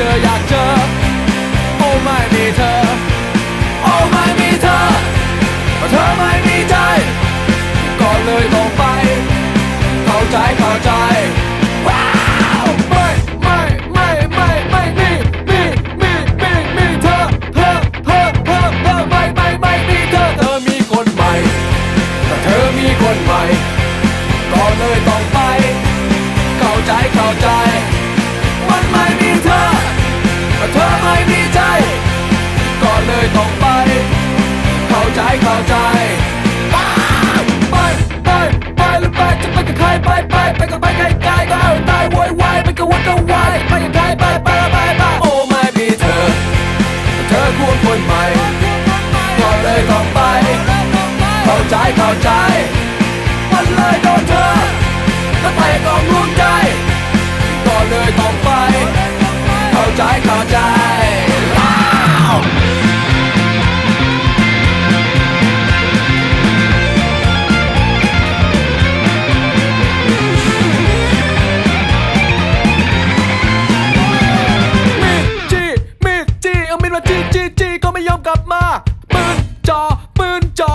เจออยากเจอ โอ้ไม่มีเธอ โอ้ไม่มีเธอเธอไม่มีใจ ก็เลยลงไป เข้าใจเข้าใจ ไม่มีใจ ก็เลยต้องไป เข้าใจเข้าใจ ไปไปไปแล้ไปจะไปกับใครไปไปไปกัไปไกลก็เอาตายโวยวายไปกับวัก็วายไปกับใครไปไปไปไปโอ้ไม่เธอควรคนใหม่ก็เลยต้องไป เข้าใจเข้าใจ มันเลยโดนเธอตั้งแต่กองรวมใจ จีจีก็ไม่ยอมกลับมาปืนจ่อปืนจ่อ